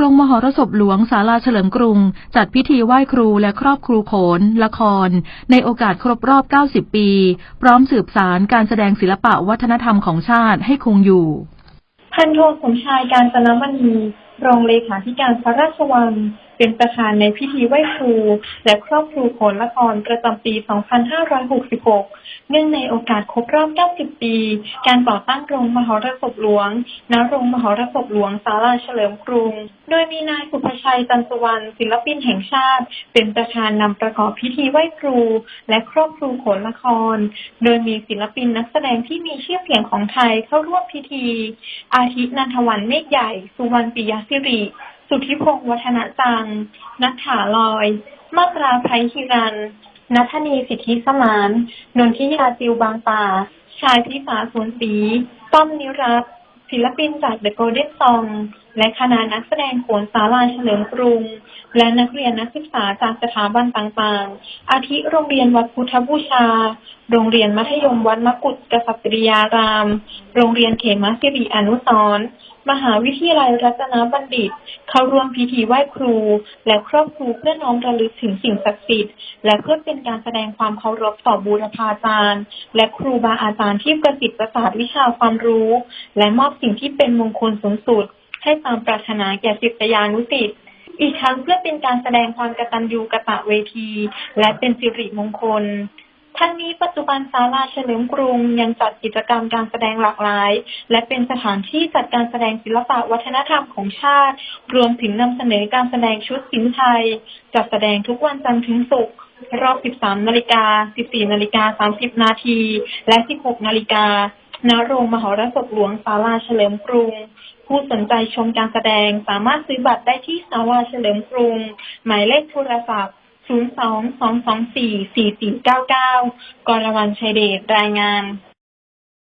โรงมหรสพหลวงศาลาเฉลิมกรุง จัดพิธีไหว้ครูและครอบครูโขน ละคร ในโอกาสครบรอบ 90 ปี พร้อมสืบสารการแสดงศิลปะวัฒนธรรมของชาติให้คงอยู่ พันโทสมชายการจนมณีรองเลขาธิการพระราชวัง เป็นประธานในพิธีไหว้ครู และครอบครูโขนละครประจำปี 2566 เนื่องในโอกาสครบรอบ 90 ปี การก่อตั้งโรงมหรสพหลวง ณ โรงมหรสพหลวงศาลาเฉลิมกรุง โดยมีนายสุภชัยจันทร์สุวรรณศิลปินแห่งชาติ เป็นประธานนำประกอบพิธีไหว้ครู และครอบครูโขนละคร โดยมีศิลปินนักแสดงที่มีชื่อเสียงของไทยเข้าร่วมพิธี อาทินันทวันเมฆใหญ่ สุวรรณปิยสิริ สุทธิพงศ์วัฒนจังนัทถาลอย มาตราไพฮิรันนัทนีสิทธิสมาน นนทิยาจิวบางป่า ชายพิสาสวนสี ป้อมนิรัตศิลปินจากเดอะโกลเด้นซอง และคณะนักแสดงโขนสาลาเฉลิมกรุง และนักเรียนนักศึกษาจากสถาบันต่างๆ อาทิโรงเรียนวัดพุทธบูชา โรงเรียนมัธยมวัดมกุฏกษัตริยาราม โรงเรียนเขมสิริอนุสรมหาวิทยาลัยรัตนบัณฑิต เข้าร่วมพิธีไหว้ครู และครอบครูเพื่อน้อมระลึกถึงสิ่งศักดิ์สิทธิ์และเพื่อเป็นการแสดงความเคารพต่อบูรพาจารย์ และครูบาอาจารย์ที่ประสิทธิ์ประสาทวิชาความรู้ และมอบสิ่งที่เป็นมงคลสูงสุด ให้ตามปรารถนาแก่ศิษยานุศิษย์อีกทั้งเพื่อเป็นการแสดงความกตัญญูกตะเวที และเป็นสิริมงคลทั้งนี้ปัจจุบันศาลาเฉลิมกรุงยังจัดกิจกรรมการแสดงหลากหลาย และเป็นสถานที่จัดการแสดงศิลปะวัฒนธรรมของชาติ รวมถึงนำเสนอการแสดงชุดสินไทย จัดแสดงทุกวันจันทร์ถึงศุกร์รอบ 13 นาฬิกา 14 นาฬิกา 30 นาที และ 16 นาฬิกาณโรงมหรสพหลวงศาลาเฉลิมกรุง ผู้สนใจชมการแสดงสามารถซื้อบัตรได้ที่สาลาเฉลิมกรุง หมายเลขโทรศัพท์ 022244499กรวรรณชัยเดชรายงาน